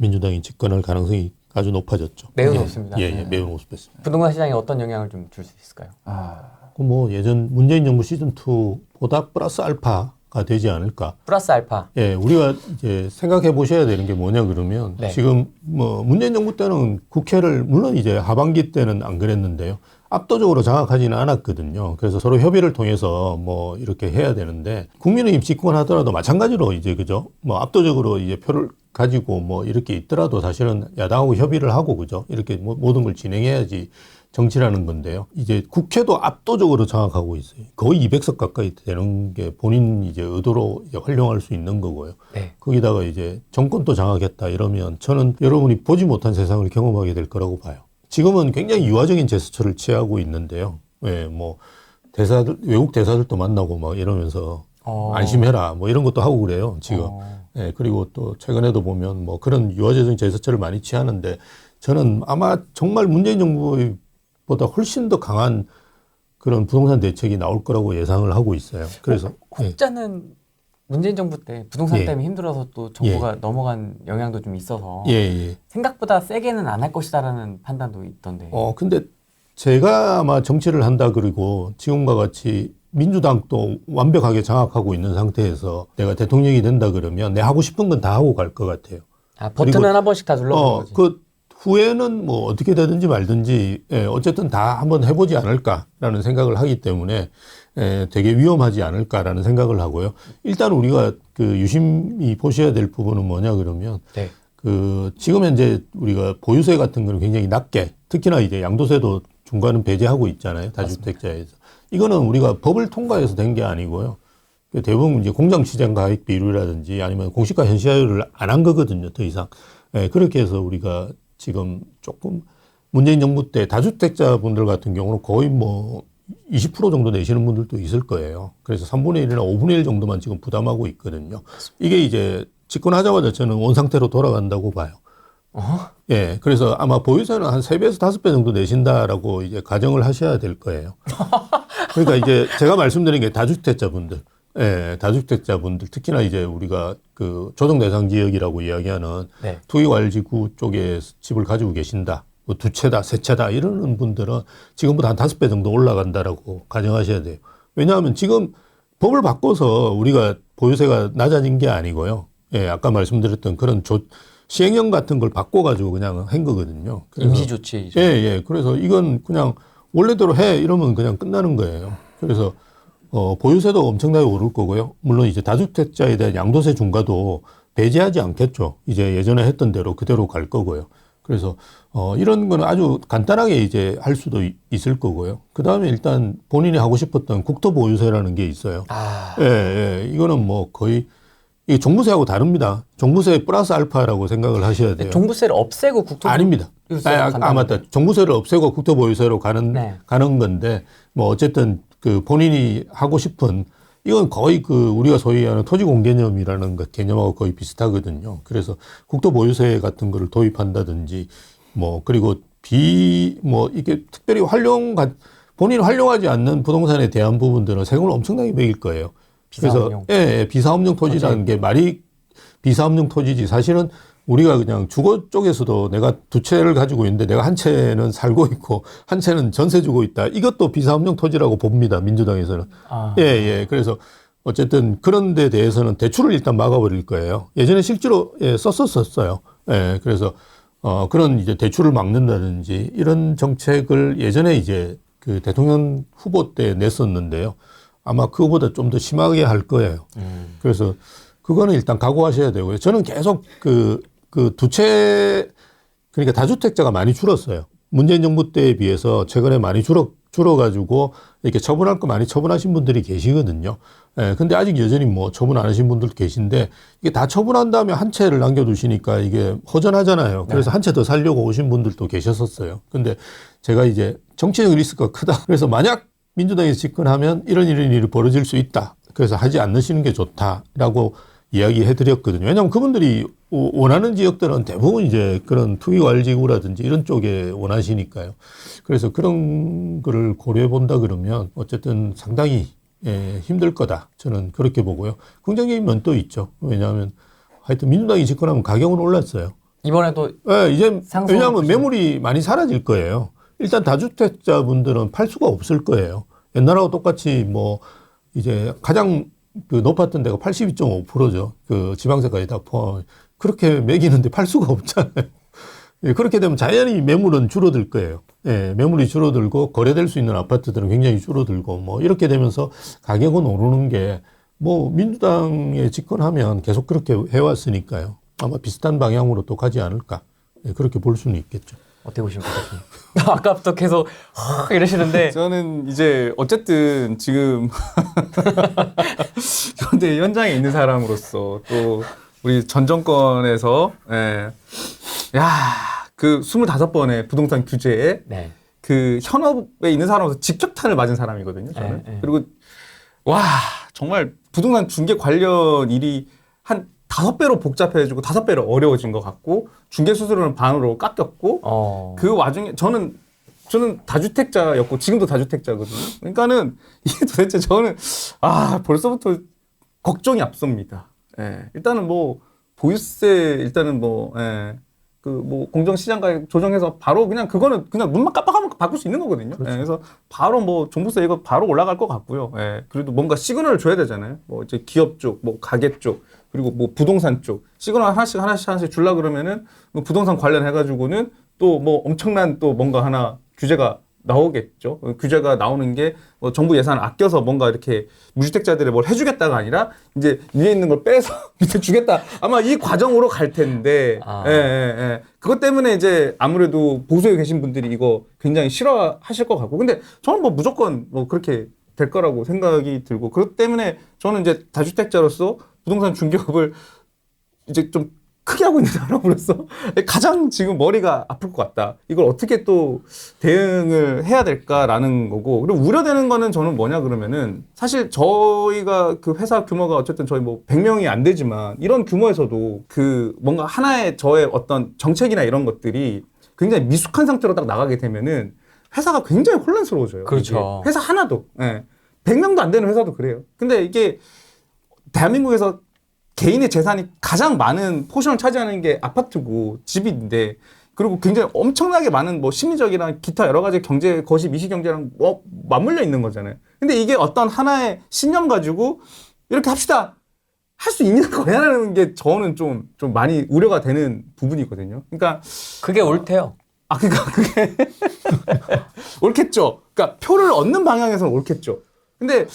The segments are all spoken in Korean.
민주당이 집권할 가능성이 아주 높아졌죠. 매우 예, 높습니다. 예, 예, 네. 매우 높습니다. 부동산 시장에 어떤 영향을 좀 줄 수 있을까요? 그뭐 예전 문재인 정부 시즌 2보다 플러스 알파가 되지 않을까. 플러스 알파. 예, 우리가 이제 생각해 보셔야 되는 게 뭐냐 그러면 네. 지금 뭐 문재인 정부 때는 국회를 물론 이제 하반기 때는 안 그랬는데요. 압도적으로 장악하지는 않았거든요. 그래서 서로 협의를 통해서 뭐 이렇게 해야 되는데 국민의힘 집권하더라도 마찬가지로 이제 그죠? 뭐 압도적으로 이제 표를 가지고 뭐 이렇게 있더라도 사실은 야당하고 협의를 하고 그죠? 이렇게 뭐 모든 걸 진행해야지 정치라는 건데요. 이제 국회도 압도적으로 장악하고 있어요. 거의 200석 가까이 되는 게 본인 이제 의도로 이제 활용할 수 있는 거고요. 네. 거기다가 이제 정권도 장악했다 이러면 저는 여러분이 보지 못한 세상을 경험하게 될 거라고 봐요. 지금은 굉장히 유화적인 제스처를 취하고 있는데요. 예, 뭐 대사들 외국 대사들도 만나고 막 이러면서 어. 안심해라 뭐 이런 것도 하고 그래요 지금. 어. 예, 그리고 또 최근에도 보면 뭐 그런 유화적인 제스처를 많이 취하는데 저는 아마 정말 문재인 정부보다 훨씬 더 강한 그런 부동산 대책이 나올 거라고 예상을 하고 있어요. 그래서 예. 혹자는 문재인 정부 때 부동산 예. 때문에 힘들어서 또 정부가 넘어간 영향도 좀 있어서 예, 예. 생각보다 세게는 안 할 것이다라는 판단도 있던데. 어, 근데 제가 아마 정치를 한다 그리고 지금과 같이 민주당도 완벽하게 장악하고 있는 상태에서 내가 대통령이 된다 그러면 내 하고 싶은 건 다 하고 갈 것 같아요. 아, 버튼은 한 번씩 다 눌러보는 어, 거지. 그 후에는 뭐 어떻게 되든지 말든지 예, 어쨌든 다 한번 해보지 않을까라는 생각을 하기 때문에 예, 되게 위험하지 않을까라는 생각을 하고요. 일단 우리가 그 유심히 보셔야 될 부분은 뭐냐 그러면 네. 그 지금 현재 우리가 보유세 같은 거는 굉장히 낮게 특히나 이제 양도세도 중간은 배제하고 있잖아요 다주택자에서 이거는 우리가 법을 통과해서 된 게 아니고요 그 대부분 이제 공장 시장 가액 비율이라든지 아니면 공시가 현실화율을 안 한 거거든요 더 이상 예, 그렇게 해서 우리가 지금 조금 문재인 정부 때 다주택자 분들 같은 경우는 거의 뭐 20% 정도 내시는 분들도 있을 거예요. 그래서 3분의 1이나 5분의 1 정도만 지금 부담하고 있거든요. 이게 이제 집권하자마자 저는 원상태로 돌아간다고 봐요. 어? 예. 그래서 아마 보유세는 한 3배에서 5배 정도 내신다라고 이제 가정을 하셔야 될 거예요. 그러니까 이제 제가 말씀드린 게 다주택자 분들. 예, 다주택자 분들 특히나 이제 우리가 그 조정 대상 지역이라고 이야기하는 네. 투기관리지구 쪽에 집을 가지고 계신다. 뭐 두 채다, 세 채다 이러는 분들은 지금보다 한 다섯 배 정도 올라간다라고 가정하셔야 돼요. 왜냐하면 지금 법을 바꿔서 우리가 보유세가 낮아진 게 아니고요. 예, 아까 말씀드렸던 그런 조, 시행령 같은 걸 바꿔가지고 그냥 한 거거든요. 그래서 임시 조치. 예, 예. 그래서 이건 그냥 원래대로 해 이러면 그냥 끝나는 거예요. 그래서 어, 보유세도 엄청나게 오를 거고요. 물론 이제 다주택자에 대한 양도세 중과도 배제하지 않겠죠. 이제 예전에 했던 대로 그대로 갈 거고요. 그래서 어, 이런 거는 아주 간단하게 이제 할 수도 이- 있을 거고요. 그 다음에 일단 본인이 하고 싶었던 국토 보유세라는 게 있어요. 아, 예, 예. 이거는 뭐 거의 이게 종부세하고 다릅니다. 종부세 플러스 알파라고 생각을 하셔야 돼요. 종부세를 없애고 국토 아닙니다. 아, 아, 아, 맞다. 종부세를 없애고 국토보유세로 가는 네. 가는 건데 뭐 어쨌든 그 본인이 하고 싶은 이건 거의 그 우리가 소위 하는 토지 공개념이라는 것 개념하고 거의 비슷하거든요. 그래서 국토보유세 같은 거를 도입한다든지 뭐 그리고 비 뭐 이게 특별히 활용 본인이 활용하지 않는 부동산에 대한 부분들은 세금을 엄청나게 매길 거예요. 비사업용. 그래서 예, 예, 비사업용 토지라는 게 말이 비사업용 토지지 사실은 우리가 그냥 주거 쪽에서도 내가 두 채를 가지고 있는데 내가 한 채는 살고 있고 한 채는 전세 주고 있다. 이것도 비사업용 토지라고 봅니다. 민주당에서는. 아. 예, 예. 그래서 어쨌든 그런 데 대해서는 대출을 일단 막아버릴 거예요. 예전에 실제로 예, 썼었었어요. 예, 그래서 어, 그런 이제 대출을 막는다든지 이런 정책을 예전에 이제 그 대통령 후보 때 냈었는데요. 아마 그거보다 좀 더 심하게 할 거예요. 그래서 그거는 일단 각오하셔야 되고요. 저는 계속 그, 그 두 채, 그러니까 다주택자가 많이 줄었어요. 문재인 정부 때에 비해서 최근에 많이 줄어, 줄어가지고 이렇게 처분할 거 많이 처분하신 분들이 계시거든요. 예, 근데 아직 여전히 뭐 처분 안 하신 분들도 계신데 이게 다 처분한 다음에 한 채를 남겨두시니까 이게 허전하잖아요. 그래서 한채 더 살려고 오신 분들도 계셨었어요. 근데 제가 이제 정치적 리스크가 크다. 그래서 만약 민주당에서 집권하면 이런 이런 일이 벌어질 수 있다. 그래서 하지 않으시는 게 좋다라고 이야기해 드렸거든요. 왜냐하면 그분들이 오- 원하는 지역들은 대부분 이제 그런 투기관리지구라든지 이런 쪽에 원하시니까요. 그래서 그런 거를 고려해 본다 그러면 어쨌든 상당히 예, 힘들 거다. 저는 그렇게 보고요. 긍정적인 면도 있죠. 왜냐하면 하여튼 민주당이 집권하면 가격은 올랐어요. 이번에도 예, 이제 왜냐하면 보시면- 매물이 많이 사라질 거예요. 일단 다주택자분들은 팔 수가 없을 거예요. 옛날하고 똑같이 뭐 이제 가장 그 높았던 데가 82.5%죠. 그 지방세까지 다 포함. 그렇게 매기는데 팔 수가 없잖아요. 예, 그렇게 되면 자연히 매물은 줄어들 거예요. 예, 매물이 줄어들고 거래될 수 있는 아파트들은 굉장히 줄어들고 뭐 이렇게 되면서 가격은 오르는 게 뭐 민주당에 집권하면 계속 그렇게 해왔으니까요. 아마 비슷한 방향으로 또 가지 않을까. 예, 그렇게 볼 수는 있겠죠. 어떻게 보십니까? 대표님? 아까부터 계속 하, 이러시는데 저는 이제 어쨌든 지금 현재 현장에 있는 사람으로서 또 우리 전 정권에서 예. 야, 그 25번의 부동산 규제에 네. 그 현업에 있는 사람으로서 직격탄을 맞은 사람이거든요. 저는. 네, 네. 그리고 와 정말 부동산 중개 관련 일이 한 다섯 배로 복잡해지고 다섯 배로 어려워진 것 같고 중개 수수료는 반으로 깎였고 어. 그 와중에 저는 저는 다주택자였고 지금도 다주택자거든요. 그러니까는 이게 도대체 저는 아 벌써부터 걱정이 앞섭니다. 예. 일단은 뭐 보유세 일단은 뭐 예. 그뭐 공정시장가액 조정해서 바로 그냥 그거는 그냥 눈만 깜빡하면 바꿀 수 있는 거거든요. 예, 그래서 바로 뭐 종부세 이거 바로 올라갈 것 같고요. 예, 그래도 뭔가 시그널을 줘야 되잖아요. 뭐 이제 기업 쪽, 뭐 가게 쪽, 그리고 뭐 부동산 쪽 시그널 하나씩 하나씩 하나씩 줄라 그러면은 뭐 부동산 관련해 가지고는 또 뭐 엄청난 또 뭔가 하나 규제가 나오겠죠. 어, 규제가 나오는 게 뭐 정부 예산을 아껴서 뭔가 이렇게 무주택자들이 뭘 해주겠다가 아니라 이제 위에 있는 걸 빼서 밑에 주겠다. 아마 이 과정으로 갈 텐데, 아. 예, 예, 예. 그것 때문에 이제 아무래도 보수에 계신 분들이 이거 굉장히 싫어하실 것 같고, 근데 저는 뭐 무조건 뭐 그렇게 될 거라고 생각이 들고, 그것 때문에 저는 이제 다주택자로서 부동산 중개업을 이제 좀 크게 하고 있는 사람으로서 가장 지금 머리가 아플 것 같다. 이걸 어떻게 또 대응을 해야 될까라는 거고. 그리고 우려되는 거는 저는 뭐냐 그러면은 사실 저희가 그 회사 규모가 어쨌든 저희 뭐 100명이 안 되지만 이런 규모에서도 그 뭔가 하나의 저의 어떤 정책이나 이런 것들이 굉장히 미숙한 상태로 딱 나가게 되면은 회사가 굉장히 혼란스러워져요. 그렇죠. 회사 하나도. 예. 100명도 안 되는 회사도 그래요. 근데 이게 대한민국에서 개인의 재산이 가장 많은 포션을 차지하는 게 아파트고 집인데 그리고 굉장히 엄청나게 많은 뭐 심리적이나 기타 여러 가지 경제 거시 미시 경제랑 뭐 맞물려 있는 거잖아요. 근데 이게 어떤 하나의 신념 가지고 이렇게 합시다. 할 수 있는 거냐라는 게 저는 좀, 좀 많이 우려가 되는 부분이거든요. 그러니까 그게 옳대요. 아, 그니까 그게 옳겠죠. 그러니까 표를 얻는 방향에서는 옳겠죠. 근데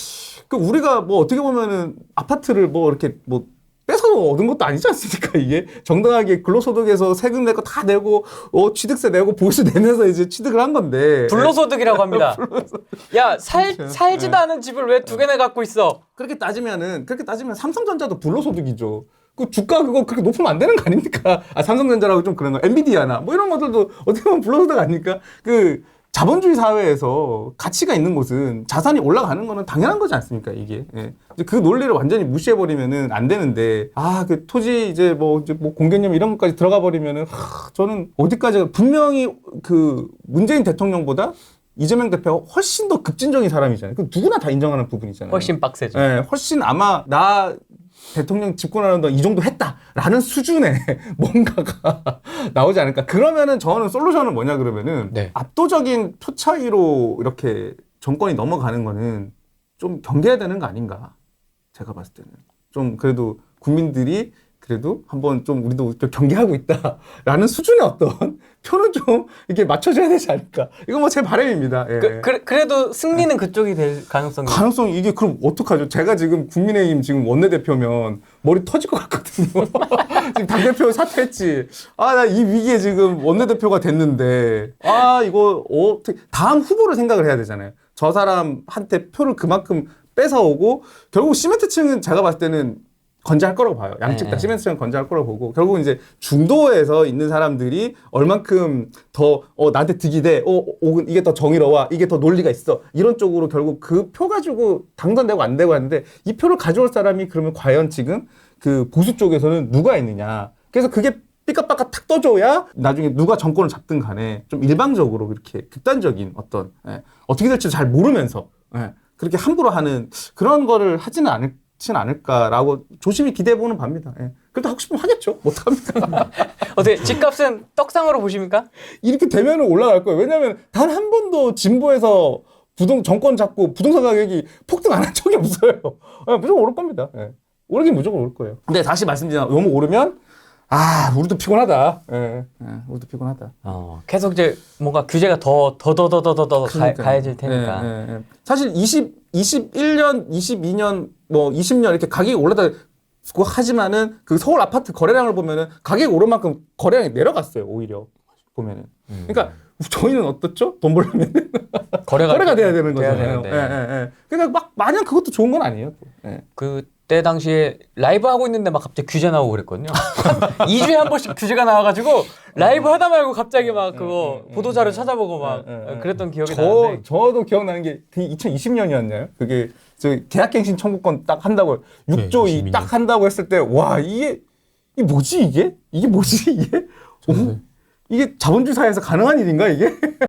그 우리가 뭐 어떻게 보면은 아파트를 뭐 이렇게 뭐 뺏어서 얻은 것도 아니지 않습니까? 이게 정당하게 근로소득에서 세금 낼 거 다 내고 어 취득세 내고 보유세 내면서 이제 취득을 한 건데 불로소득이라고 합니다. 야, 살, 그렇죠. 살지도 않은 집을 왜 두 개나 갖고 있어? 그렇게 따지면은 그렇게 따지면 삼성전자도 불로소득이죠. 그 주가 그거 그렇게 높으면 안 되는 거 아닙니까? 아 삼성전자라고 좀 그런 거, 엔비디아나 뭐 이런 것들도 어떻게 보면 불로소득 아닙니까? 그 자본주의 사회에서 가치가 있는 곳은 자산이 올라가는 거는 당연한 거지 않습니까? 이게 예. 그 논리를 완전히 무시해 버리면은 안 되는데 아 그 토지 이제 뭐 이제 뭐 공개념 이런 것까지 들어가 버리면은 하, 저는 어디까지 분명히 그 문재인 대통령보다 이재명 대표가 훨씬 더 급진적인 사람이잖아요. 그 누구나 다 인정하는 부분이잖아요. 훨씬 빡세죠. 예, 훨씬 아마 나 대통령 집권하는 동안 이 정도 했다라는 수준의 뭔가가 나오지 않을까. 그러면은 저는 솔루션은 뭐냐 그러면은 네. 압도적인 표 차이로 이렇게 정권이 넘어가는 거는 좀 경계해야 되는 거 아닌가. 제가 봤을 때는 좀 그래도 국민들이 그래도 한번 좀 우리도 좀 경계하고 있다라는 수준의 어떤 표는 좀 이렇게 맞춰줘야 되지 않을까. 이거 뭐 제 바람입니다. 예. 그, 그, 그래도 승리는 그쪽이 될 가능성이 가능성 이게 그럼 어떡하죠? 제가 지금 국민의힘 지금 원내대표면 머리 터질 것 같거든요. 지금 당대표 사퇴했지. 아, 나 이 위기에 지금 원내대표가 됐는데. 아, 이거 어떻게 다음 후보를 생각을 해야 되잖아요. 저 사람한테 표를 그만큼 뺏어오고 결국 시멘트층은 제가 봤을 때는 건재할 거라고 봐요. 양측 다 네. 시멘트층은 건재할 거라고 보고 결국 이제 중도에서 있는 사람들이 얼만큼 더 어, 나한테 득이 돼, 어, 어, 이게 더 정의로워, 이게 더 논리가 있어 이런 쪽으로 결국 그 표 가지고 당선되고 안 되고 하는데 이 표를 가져올 사람이 그러면 과연 지금 그 보수 쪽에서는 누가 있느냐? 그래서 그게 삐까빠까 탁 떠줘야 나중에 누가 정권을 잡든 간에 좀 일방적으로 그렇게 극단적인 어떤 예, 어떻게 될지 잘 모르면서 예, 그렇게 함부로 하는 그런 거를 하지는 않을. 진 않을까라고 조심히 기대해 보는 바입니다. 예. 그래도 하고 싶으면 하겠죠. 못합니까? 어떻게 집값은 떡상으로 보십니까? 이렇게 되면 올라갈 거예요. 왜냐하면 단 한 번도 진보에서 부동 정권 잡고 부동산 가격이 폭등 안 한 적이 없어요. 예, 무조건 오를 겁니다. 예. 오르긴 무조건 오를 거예요. 근데 다시 말씀드리면 너무 오르면 아 우리도 피곤하다. 예, 예, 우리도 피곤하다. 어, 계속 이제 뭔가 규제가 더 더 더 더 더더 그러니까요. 가해질 테니까. 예, 예, 예. 사실 20, 21년, 22년, 뭐 20년 이렇게 가격이 올라다 고 하지만은 그 서울 아파트 거래량을 보면은 가격이 오른 만큼 거래량이 내려갔어요. 오히려 보면은. 음. 그러니까 저희는 어떻죠? 돈 벌려면 거래가, 거래가 돼야 되는 거잖아요. 되는데. 예, 예, 예. 그러니까 막 마냥 그것도 좋은 건 아니에요. 또. 예. 그때 당시에 라이브 하고 있는데 막 갑자기 규제 나오고 그랬거든요. 한 2주에 한 번씩 규제가 나와가지고 라이브 하다 말고 갑자기 막 그거 보도자료 찾아보고 막 음, 음, 음. 그랬던 기억이 저 나는데. 저도 기억나는 게그 2020년이었나요? 그게 저 계약갱신 청구권 딱 한다고 6조 네, 이 22년. 딱 한다고 했을 때 와 이게 이게 뭐지 이게 이게 뭐지 이게 어? 이게 자본주의 사회에서 가능한 일인가 이게?